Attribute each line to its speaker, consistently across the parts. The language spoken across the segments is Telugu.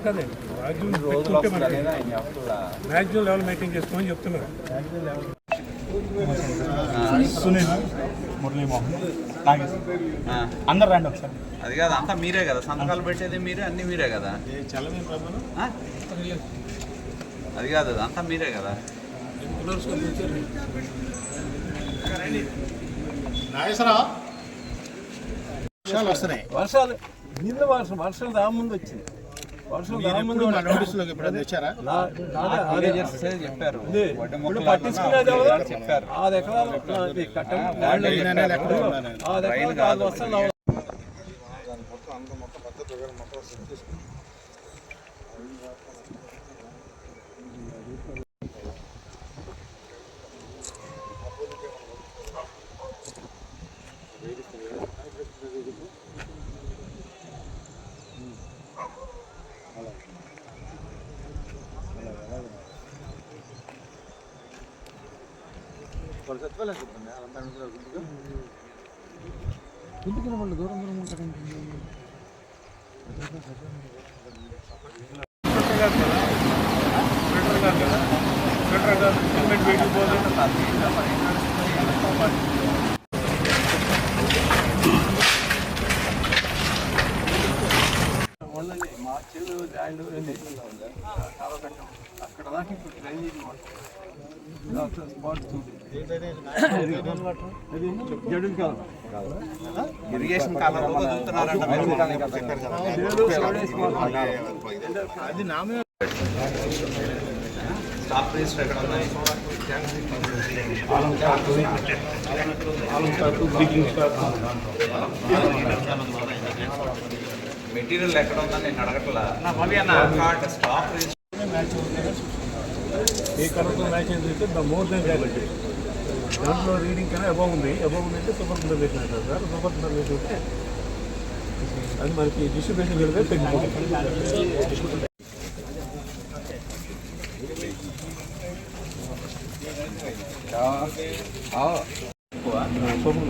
Speaker 1: కదే? మ్యాక్సిమం లెవెల్ మెయింటైన్ చేసుకోమని చెప్తున్నారు.
Speaker 2: సునీల్ మురళీమోహన్ అందరు రండి ఒకసారి.
Speaker 3: అది కాదు అంతా మీరే కదా. సంతకాలు పెట్టేది మీరే అన్ని మీరే కదా? అది కాదు అంతా మీరే కదా.
Speaker 2: వర్షాలు వస్తున్నాయి.
Speaker 4: వర్షాలు. నిన్న వర్షం వర్షం రాముందు వచ్చింది.
Speaker 3: చెప్పారు? చెప్పారు.
Speaker 4: ఆరు ఎకరాలు ఇది కట్టండి ల్యాండ్
Speaker 2: ఈ నెల ఎక్కడ ఉన్నాను
Speaker 4: ఆరు
Speaker 3: రైలు
Speaker 4: ఎకరాలు
Speaker 3: కాదు.
Speaker 4: నాలుగు వర్షాలు అవ్వదు. ఉండండి మా చెల్లు ల్యాండ్ ఉంది అక్కడ దాకా ఇప్పుడు డ్రైనేజ్ వాటర్. ఇది అసలు స్పాట్ చూడు.
Speaker 3: ఇరిగేషన్ కాలంలో వదులుతున్నారంట
Speaker 2: అది నామే
Speaker 3: స్టాప్ రిజిస్టర్ ఎక్కడ ఉన్నాయి. మెటీరియల్ ఎక్కడ ఉందని నేను అడగట్లా. కార్డ్ స్టాప్ రిజిస్టర్
Speaker 1: ఏ కలర్తో మ్యాచ్ అయితే ద మోర్ దెన్ గ్యారెంటీ దాంట్లో రీడింగ్ కన్నా అబౌవ్ ఉంది. అబౌవ్ ఉంది అంటే సూపర్ కన్సర్వేషన్ అంటారు సార్. సూపర్ కన్సర్వేషన్ ఉంటే అది మనకి డిస్ట్రిబ్యూషన్ వెళ్తే తగ్గిపోతుంది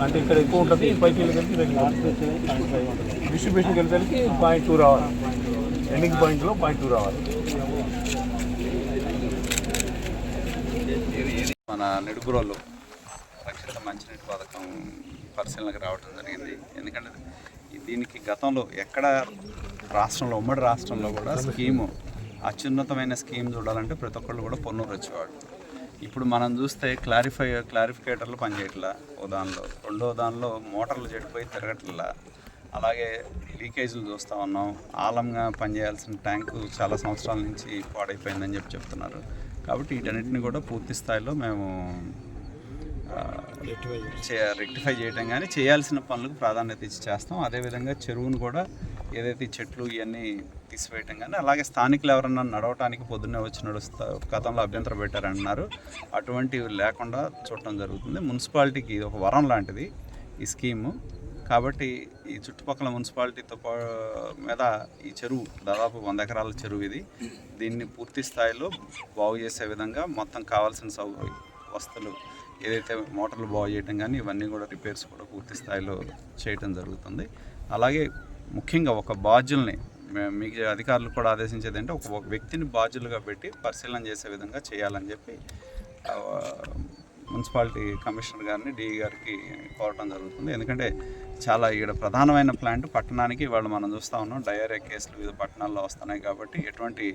Speaker 1: అంటే ఇక్కడ ఎక్కువ ఉంటుంది పైకి వెళ్ళేసరికి డిస్ట్రిబ్యూషన్కి వెళ్ళేసరికి పాయింట్ టూ రావాలి. ఎండింగ్ పాయింట్లో పాయింట్ టూ రావాలి.
Speaker 3: మన నెడుగురాళ్ళు. రక్షిత మంచినీటి పథకం పరిశీలనకు రావడం జరిగింది. ఎందుకంటే దీనికి గతంలో ఎక్కడ రాష్ట్రంలో ఉమ్మడి రాష్ట్రంలో కూడా స్కీము అత్యున్నతమైన స్కీమ్ చూడాలంటే ప్రతి ఒక్కళ్ళు కూడా పొన్నూరు వచ్చేవాడు ఇప్పుడు మనం చూస్తే క్లారిఫై క్లారిఫికేటర్లు పనిచేయట్లా ఓ దానిలో. రెండో దానిలో మోటార్లు చెడిపోయి తిరగట్లా. అలాగే లీకేజీలు చూస్తూ ఉన్నాం. ఆలంగా పనిచేయాల్సిన ట్యాంకు చాలా సంవత్సరాల నుంచి పాడైపోయిందని చెప్పి చెప్తున్నారు. కాబట్టి వీటన్నిటిని కూడా పూర్తి స్థాయిలో మేము రెక్టిఫై చేయటం కానీ చేయాల్సిన పనులకు ప్రాధాన్యత ఇచ్చి చేస్తాం. అదేవిధంగా చెరువును కూడా ఏదైతే చెట్లు ఇవన్నీ తీసివేయటం కానీ అలాగే స్థానికులు ఎవరన్నా నడవటానికి పొద్దున్నే వచ్చి నడుస్తా గతంలో అభ్యంతరం పెట్టారంటున్నారు అటువంటివి లేకుండా చూడటం జరుగుతుంది. మున్సిపాలిటీకి ఇది ఒక వరం లాంటిది ఈ స్కీము. కాబట్టి ఈ చుట్టుపక్కల మున్సిపాలిటీతో పా మీద ఈ చెరువు దాదాపు వంద ఎకరాల చెరువు ఇది. దీన్ని పూర్తి స్థాయిలో బాగు చేసే విధంగా మొత్తం కావాల్సిన సౌ వస్తువులు ఏదైతే మోటార్లు బాగు చేయడం కానీ ఇవన్నీ కూడా రిపేర్స్ కూడా పూర్తి స్థాయిలో చేయటం జరుగుతుంది. అలాగే ముఖ్యంగా ఒక బాధ్యుల్ని మీకు అధికారులు కూడా ఆదేశించేది అంటే ఒక వ్యక్తిని బాధ్యులుగా పెట్టి పరిశీలన చేసే విధంగా చేయాలని చెప్పి మున్సిపాలిటీ కమిషనర్ గారిని డిఈ గారికి కోరడం జరుగుతుంది. ఎందుకంటే చాలా ఇక్కడ ప్రధానమైన ప్లాంట్ పట్టణానికి వాళ్ళు మనం చూస్తూ ఉన్నాం. డయేరియా కేసులు వివిధ పట్టణాల్లో వస్తున్నాయి కాబట్టి ఎటువంటి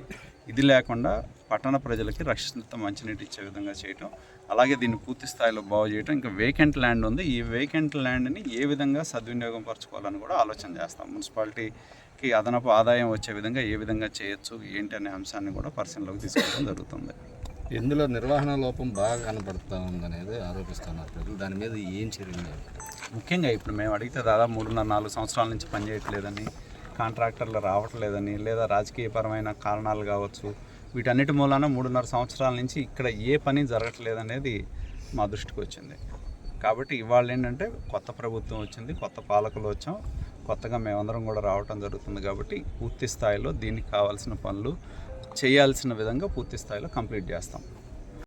Speaker 3: ఇది లేకుండా పట్టణ ప్రజలకి రక్షిత మంచినీటి ఇచ్చే విధంగా చేయటం అలాగే దీన్ని పూర్తి స్థాయిలో బాగు చేయటం. ఇంకా వేకెంట్ ల్యాండ్ ఉంది. ఈ వేకెంట్ ల్యాండ్ని ఏ విధంగా సద్వినియోగం పరచుకోవాలని కూడా ఆలోచన చేస్తాం. మున్సిపాలిటీకి అదనపు ఆదాయం వచ్చే విధంగా ఏ విధంగా చేయొచ్చు ఏంటి అనే అంశాన్ని కూడా పరిశీలనలోకి తీసుకోవడం జరుగుతుంది.
Speaker 5: ఇందులో నిర్వహణ లోపం బాగా కనపడుతూ ఉందనేది ఆరోపిస్తున్నారు ప్రజలు. దాని మీద ఏం చర్యలు
Speaker 3: ముఖ్యంగా ఇప్పుడు మేము అడిగితే దాదాపు మూడున్నర నాలుగు సంవత్సరాల నుంచి పనిచేయట్లేదని కాంట్రాక్టర్లు రావట్లేదని లేదా రాజకీయపరమైన కారణాలు కావచ్చు వీటన్నిటి మూలాన మూడున్నర సంవత్సరాల నుంచి ఇక్కడ ఏ పని జరగట్లేదనేది మా దృష్టికి వచ్చింది. కాబట్టి ఇవాళ ఏంటంటే కొత్త ప్రభుత్వం వచ్చింది కొత్త పాలకులు వచ్చాం కొత్తగా మేమందరం కూడా రావటం జరుగుతుంది కాబట్టి పూర్తి స్థాయిలో దీనికి కావాల్సిన పనులు చేయాల్సిన విధంగా పూర్తి స్థాయిలో కంప్లీట్ చేస్తాం.